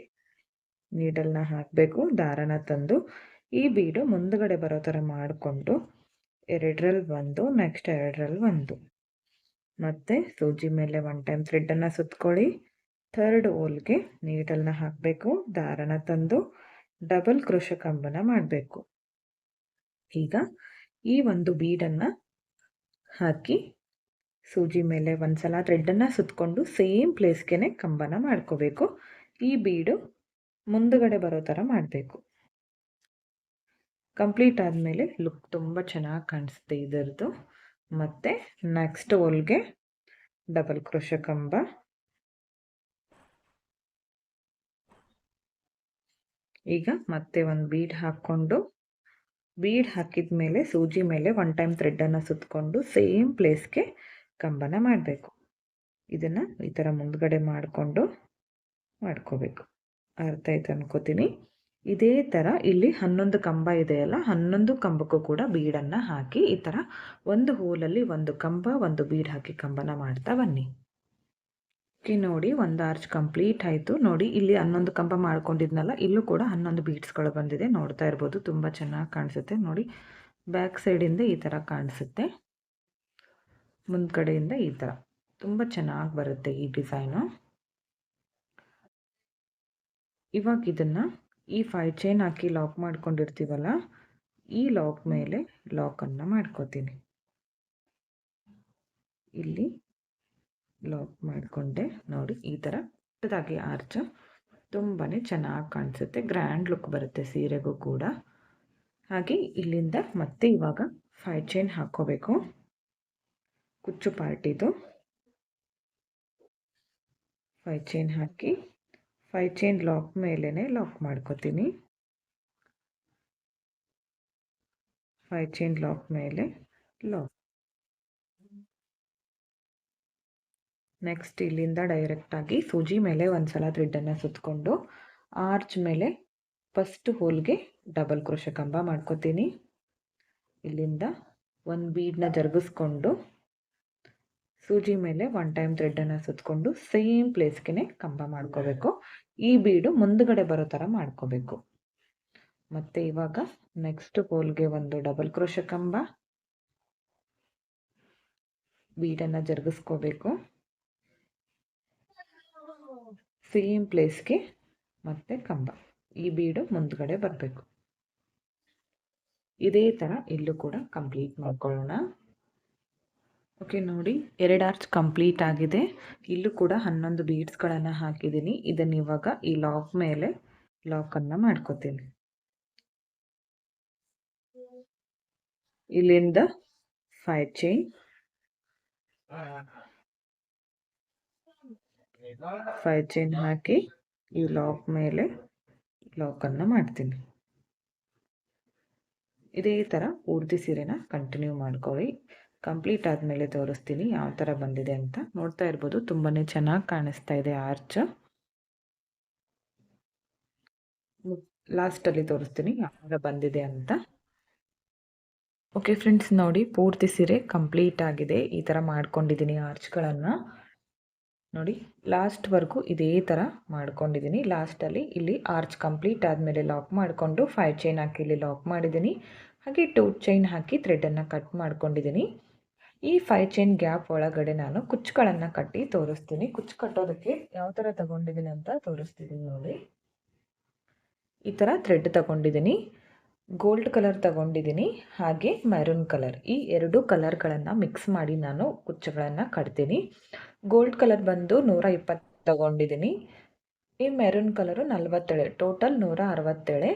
Speaker 1: ನೀಡಲ್ನ ಹಾಕಬೇಕು ದಾರನ ತಂದು. ಈ ಬೀಡು ಮುಂದುಗಡೆ ಬರೋ ಥರ ಮಾಡಿಕೊಂಡು ಎರಡರಲ್ಲಿ ಒಂದು ನೆಕ್ಸ್ಟ್ ಎರಡರಲ್ಲಿ ಒಂದು. ಮತ್ತು ಸೂಜಿ ಮೇಲೆ ಒನ್ ಟೈಮ್ ಥ್ರೆಡ್ಡನ್ನು ಸುತ್ಕೊಳ್ಳಿ. ಥರ್ಡ್ ಓಲ್ಗೆ ನೀಡಲ್ನ ಹಾಕಬೇಕು, ದಾರನ ತಂದು ಡಬಲ್ ಕ್ರೋಶ ಕಂಬನ ಮಾಡಬೇಕು. ಈಗ ಈ ಒಂದು ಬೀಡನ್ನು ಹಾಕಿ ಸೂಜಿ ಮೇಲೆ ಒಂದು ಸಲ ಥ್ರೆಡ್ಡನ್ನು ಸುತ್ತಕೊಂಡು ಸೇಮ್ ಪ್ಲೇಸ್ಗೆ ಕಂಬನ ಮಾಡ್ಕೋಬೇಕು. ಈ ಬೀಡು ಮುಂದುಗಡೆ ಬರೋ ಥರ ಮಾಡಬೇಕು. ಕಂಪ್ಲೀಟ್ ಆದಮೇಲೆ ಲುಕ್ ತುಂಬ ಚೆನ್ನಾಗಿ ಕಾಣಿಸುತ್ತೆ ಇದರದ್ದು. ಮತ್ತು ನೆಕ್ಸ್ಟ್ ಓಲ್ಗೆ ಡಬಲ್ ಕ್ರೋಶ ಕಂಬ ಈಗ ಮತ್ತೆ ಒಂದು ಬೀಡ್ ಹಾಕ್ಕೊಂಡು ಬೀಡ್ ಹಾಕಿದ ಮೇಲೆ ಸೂಜಿ ಮೇಲೆ ಒನ್ ಟೈಮ್ ಥ್ರೆಡ್ಡನ್ನು ಸುತ್ತಕೊಂಡು ಸೇಮ್ ಪ್ಲೇಸ್ಗೆ ಕಂಬನ ಮಾಡಬೇಕು. ಇದನ್ನು ಈ ಥರ ಮುಂದ್ಗಡೆ ಮಾಡಿಕೊಂಡು ಮಾಡ್ಕೋಬೇಕು. ಅರ್ಥ ಆಯ್ತು ಅನ್ಕೋತೀನಿ? ಇದೇ ಥರ ಇಲ್ಲಿ ಹನ್ನೊಂದು ಕಂಬ ಇದೆಯಲ್ಲ ಹನ್ನೊಂದು ಕಂಬಕ್ಕೂ ಕೂಡ ಬೀಡನ್ನು ಹಾಕಿ ಈ ಥರ ಒಂದು ಹೋಲಲ್ಲಿ ಒಂದು ಕಂಬ, ಒಂದು ಬೀಡ್ ಹಾಕಿ ಕಂಬನ ಮಾಡ್ತಾ ಬನ್ನಿ. ಓಕೆ ನೋಡಿ ಒಂದು ಆರ್ಚ್ ಕಂಪ್ಲೀಟ್ ಆಯಿತು. ನೋಡಿ ಇಲ್ಲಿ ಹನ್ನೊಂದು ಕಂಬ ಮಾಡ್ಕೊಂಡಿದ್ನಲ್ಲ, ಇಲ್ಲೂ ಕೂಡ ಹನ್ನೊಂದು ಬೀಟ್ಸ್ಗಳು ಬಂದಿದೆ. ನೋಡ್ತಾ ಇರ್ಬೋದು, ತುಂಬ ಚೆನ್ನಾಗಿ ಕಾಣಿಸುತ್ತೆ. ನೋಡಿ, ಬ್ಯಾಕ್ ಸೈಡಿಂದ ಈ ಥರ ಕಾಣಿಸುತ್ತೆ. ಮುಂದ್ಗಡೆಯಿಂದ ಈ ಥರ ತುಂಬ ಚೆನ್ನಾಗಿ ಬರುತ್ತೆ ಈ ಡಿಸೈನು. ಇವಾಗ ಇದನ್ನು ಈ ಫೈ ಚೈನ್ ಹಾಕಿ ಲಾಕ್ ಮಾಡ್ಕೊಂಡಿರ್ತೀವಲ್ಲ, ಈ ಲಾಕ್ ಮೇಲೆ ಲಾಕನ್ನು ಮಾಡ್ಕೋತೀನಿ. ಇಲ್ಲಿ ಲಾಕ್ ಮಾಡಿಕೊಂಡೆ ನೋಡಿ, ಈ ಥರ ದೊಡ್ಡದಾಗಿ ಆರ್ಚ್ ತುಂಬಾ ಚೆನ್ನಾಗಿ ಕಾಣಿಸುತ್ತೆ. ಗ್ರ್ಯಾಂಡ್ ಲುಕ್ ಬರುತ್ತೆ ಸೀರೆಗೂ ಕೂಡ. ಹಾಗೆ ಇಲ್ಲಿಂದ ಮತ್ತೆ ಇವಾಗ ಫೈ ಚೈನ್ ಹಾಕ್ಕೋಬೇಕು. ಕುಚ್ಚು ಪಾರ್ಟಿದು. ಫೈ ಚೈನ್ ಹಾಕಿ ಫೈ ಚೈನ್ ಲಾಕ್ ಮೇಲೇ ಲಾಕ್ ಮಾಡ್ಕೋತೀನಿ. ಫೈ ಚೈನ್ ಲಾಕ್ ಮೇಲೆ ಲಾಕ್ ನೆಕ್ಸ್ಟ್ ಇಲ್ಲಿಂದ ಡೈರೆಕ್ಟಾಗಿ ಸೂಜಿ ಮೇಲೆ ಒಂದು ಸಲ ಥ್ರೆಡ್ಡನ್ನು ಸುತ್ತಕೊಂಡು ಆರ್ಚ್ ಮೇಲೆ ಫಸ್ಟ್ ಹೋಲ್ಗೆ ಡಬಲ್ ಕ್ರೋಶ ಕಂಬ ಮಾಡ್ಕೋತೀನಿ. ಇಲ್ಲಿಂದ ಒಂದು ಬೀಡನ್ನ ಜರುಗಿಸ್ಕೊಂಡು, ಸೂಜಿ ಮೇಲೆ ಒನ್ ಟೈಮ್ ಥ್ರೆಡ್ಡನ್ನು ಸುತ್ತಕೊಂಡು ಸೇಮ್ ಪ್ಲೇಸ್ಗೆ ಕಂಬ ಮಾಡ್ಕೋಬೇಕು. ಈ ಬೀಡು ಮುಂದುಗಡೆ ಬರೋ ಥರ ಮಾಡ್ಕೋಬೇಕು. ಮತ್ತು ಇವಾಗ ನೆಕ್ಸ್ಟ್ ಹೋಲ್ಗೆ ಒಂದು ಡಬಲ್ ಕ್ರೋಶ ಕಂಬ. ಬೀಡನ್ನು ಜರುಗಿಸ್ಕೋಬೇಕು. ಸೇಮ್ ಪ್ಲೇಸ್ಗೆ ಮತ್ತೆ ಕಂಬ. ಈ ಬೀಡು ಮುಂದ್ಗಡೆ ಬರಬೇಕು. ಇದೇ ಥರ ಇಲ್ಲೂ ಕೂಡ ಕಂಪ್ಲೀಟ್ ಮಾಡ್ಕೊಳ್ಳೋಣ. ಓಕೆ ನೋಡಿ ಎರಡು ಆರ್ಚ್ ಕಂಪ್ಲೀಟ್ ಆಗಿದೆ. ಇಲ್ಲೂ ಕೂಡ ಹನ್ನೊಂದು ಬೀಡ್ಸ್ಗಳನ್ನು ಹಾಕಿದ್ದೀನಿ. ಇದನ್ನು ಇವಾಗ ಈ ಲಾಕ್ ಮೇಲೆ ಲಾಕನ್ನು ಮಾಡ್ಕೋತೀನಿ. ಇಲ್ಲಿಂದ ಫೈವ್ ಚೈನ್ ಫೈವ್ ಚೈನ್ ಹಾಕಿ ಈ ಲಾಕ್ ಮೇಲೆ ಲಾಕನ್ನು ಮಾಡ್ತೀನಿ. ಇದೇ ಥರ ಪೂರ್ತಿ ಸೀರೆನ ಕಂಟಿನ್ಯೂ ಮಾಡ್ಕೊಳ್ಳಿ. ಕಂಪ್ಲೀಟ್ ಆದಮೇಲೆ ತೋರಿಸ್ತೀನಿ ಯಾವ ಥರ ಬಂದಿದೆ ಅಂತ. ನೋಡ್ತಾ ಇರ್ಬೋದು ತುಂಬಾ ಚೆನ್ನಾಗಿ ಕಾಣಿಸ್ತಾ ಇದೆ ಆರ್ಚ್ ಲಾಸ್ಟಲ್ಲಿ ತೋರಿಸ್ತೀನಿ ಯಾವ ಥರ ಬಂದಿದೆ ಅಂತ. ಓಕೆ ಫ್ರೆಂಡ್ಸ್ ನೋಡಿ ಪೂರ್ತಿ ಸೀರೆ ಕಂಪ್ಲೀಟ್ ಆಗಿದೆ. ಈ ಥರ ಮಾಡ್ಕೊಂಡಿದ್ದೀನಿ ಆರ್ಚ್ಗಳನ್ನು ನೋಡಿ ಲಾಸ್ಟ್ವರೆಗೂ ಇದೇ ಥರ ಮಾಡ್ಕೊಂಡಿದ್ದೀನಿ. ಲಾಸ್ಟಲ್ಲಿ ಇಲ್ಲಿ ಆರ್ಚ್ ಕಂಪ್ಲೀಟ್ ಆದಮೇಲೆ ಲಾಕ್ ಮಾಡಿಕೊಂಡು ಫೈವ್ ಚೈನ್ ಹಾಕಿ ಇಲ್ಲಿ ಲಾಕ್ ಮಾಡಿದ್ದೀನಿ. ಹಾಗೆ ಟೂ ಚೈನ್ ಹಾಕಿ ಥ್ರೆಡನ್ನು ಕಟ್ ಮಾಡ್ಕೊಂಡಿದ್ದೀನಿ. ಈ ಫೈವ್ ಚೈನ್ ಗ್ಯಾಪ್ ಒಳಗಡೆ ನಾನು ಕುಚ್ಚುಗಳನ್ನು ಕಟ್ಟಿ ತೋರಿಸ್ತೀನಿ. ಕುಚ್ಚು ಕಟ್ಟೋದಕ್ಕೆ ಯಾವ ಥರ ತಗೊಂಡಿದ್ದೀನಿ ಅಂತ ತೋರಿಸ್ತಿದ್ದೀನಿ ನೋಡಿ. ಈ ಥರ ಥ್ರೆಡ್ ತಗೊಂಡಿದ್ದೀನಿ. ಗೋಲ್ಡ್ ಕಲರ್ ತಗೊಂಡಿದ್ದೀನಿ ಹಾಗೆ ಮೆರೂನ್ ಕಲರ್ ಈ ಎರಡು ಕಲರ್ಗಳನ್ನು ಮಿಕ್ಸ್ ಮಾಡಿ ನಾನು ಕುಚ್ಚುಗಳನ್ನು ಕಟ್ತೀನಿ. ಗೋಲ್ಡ್ ಕಲರ್ ಬಂದು ನೂರ ಇಪ್ಪತ್ತು ತಗೊಂಡಿದ್ದೀನಿ ಈ ಮೆರೂನ್ ಕಲರು ನಲ್ವತ್ತೇಳೆ ಟೋಟಲ್ ನೂರ ಅರವತ್ತೇಳೆ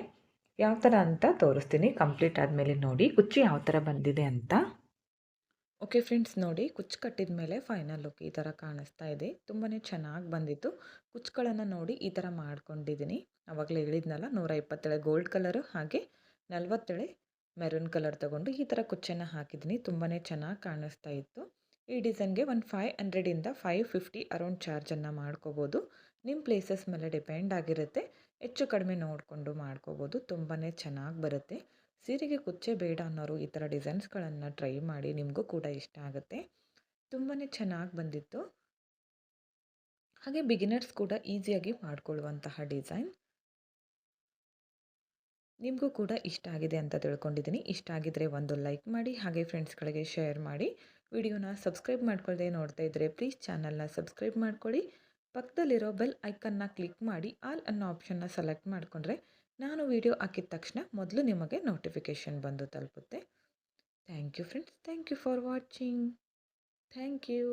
Speaker 1: ಯಾವ ಥರ ಅಂತ ತೋರಿಸ್ತೀನಿ ಕಂಪ್ಲೀಟ್ ಆದಮೇಲೆ ನೋಡಿ ಕುಚ್ಚು ಯಾವ ಥರ ಬಂದಿದೆ ಅಂತ. ಓಕೆ ಫ್ರೆಂಡ್ಸ್ ನೋಡಿ ಕುಚ್ಚು ಕಟ್ಟಿದ ಮೇಲೆ ಫೈನಲ್ ಲುಕ್ ಈ ಥರ ಕಾಣಿಸ್ತಾ ಇದೆ. ತುಂಬಾ ಚೆನ್ನಾಗಿ ಬಂದಿತ್ತು. ಕುಚ್ಚುಗಳನ್ನು ನೋಡಿ ಈ ಥರ ಮಾಡ್ಕೊಂಡಿದ್ದೀನಿ ಆವಾಗಲೇ ಹೇಳಿದ್ನಲ್ಲ ನೂರ ಇಪ್ಪತ್ತೇಳೆ ಗೋಲ್ಡ್ ಕಲರು ಹಾಗೆ ನಲ್ವತ್ತೇಳೆ ಮೆರೂನ್ ಕಲರ್ ತೊಗೊಂಡು ಈ ಥರ ಕುಚ್ಚನ್ನು ಹಾಕಿದ್ದೀನಿ. ತುಂಬಾ ಚೆನ್ನಾಗಿ ಕಾಣಿಸ್ತಾ ಇತ್ತು. ಈ ಡಿಸೈನ್ಗೆ ಒಂದು ಫೈವ್ ಹಂಡ್ರೆಡಿಂದ ಫೈವ್ ಫಿಫ್ಟಿ ಅರೌಂಡ್ ಚಾರ್ಜನ್ನು ಮಾಡ್ಕೋಬೋದು. ನಿಮ್ಮ ಪ್ಲೇಸಸ್ ಮೇಲೆ ಡಿಪೆಂಡ್ ಆಗಿರುತ್ತೆ. ಹೆಚ್ಚು ಕಡಿಮೆ ನೋಡಿಕೊಂಡು ಮಾಡ್ಕೋಬೋದು. ತುಂಬಾ ಚೆನ್ನಾಗಿ ಬರುತ್ತೆ. ಸೀರೆಗೆ ಕುಚ್ಚೆ ಬೇಡ ಅನ್ನೋರು ಈ ಥರ ಡಿಸೈನ್ಸ್ಗಳನ್ನು ಟ್ರೈ ಮಾಡಿ ನಿಮಗೂ ಕೂಡ ಇಷ್ಟ ಆಗುತ್ತೆ. ತುಂಬಾ ಚೆನ್ನಾಗಿ ಬಂದಿತ್ತು. ಹಾಗೆ ಬಿಗಿನರ್ಸ್ ಕೂಡ ಈಸಿಯಾಗಿ ಮಾಡ್ಕೊಳ್ಳುವಂತಹ ಡಿಸೈನ್. ನಿಮಗೂ ಕೂಡ ಇಷ್ಟ ಆಗಿದೆ ಅಂತ ತಿಳ್ಕೊಂಡಿದ್ದೀನಿ. ಇಷ್ಟ ಆಗಿದರೆ ಒಂದು ಲೈಕ್ ಮಾಡಿ, ಹಾಗೆ ಫ್ರೆಂಡ್ಸ್ಗಳಿಗೆ ಶೇರ್ ಮಾಡಿ. ವಿಡಿಯೋನ ಸಬ್ಸ್ಕ್ರೈಬ್ ಮಾಡ್ಕೊಳ್ಳದೆ ನೋಡ್ತಾ ಇದ್ದರೆ ಪ್ಲೀಸ್ ಚಾನಲ್ನ ಸಬ್ಸ್ಕ್ರೈಬ್ ಮಾಡ್ಕೊಳ್ಳಿ. ಪಕ್ಕದಲ್ಲಿರೋ ಬೆಲ್ ಐಕನ್ನ ಕ್ಲಿಕ್ ಮಾಡಿ, ಆಲ್ ಅನ್ನೋ ಆಪ್ಷನ್ನ ಸೆಲೆಕ್ಟ್ ಮಾಡಿಕೊಂಡ್ರೆ ನಾನು ವಿಡಿಯೋ ಹಾಕಿದ ತಕ್ಷಣ ಮೊದಲು ನಿಮಗೆ ನೋಟಿಫಿಕೇಷನ್ ಬಂದು ತಲುಪುತ್ತೆ. Thank you friends. Thank you for watching. Thank you.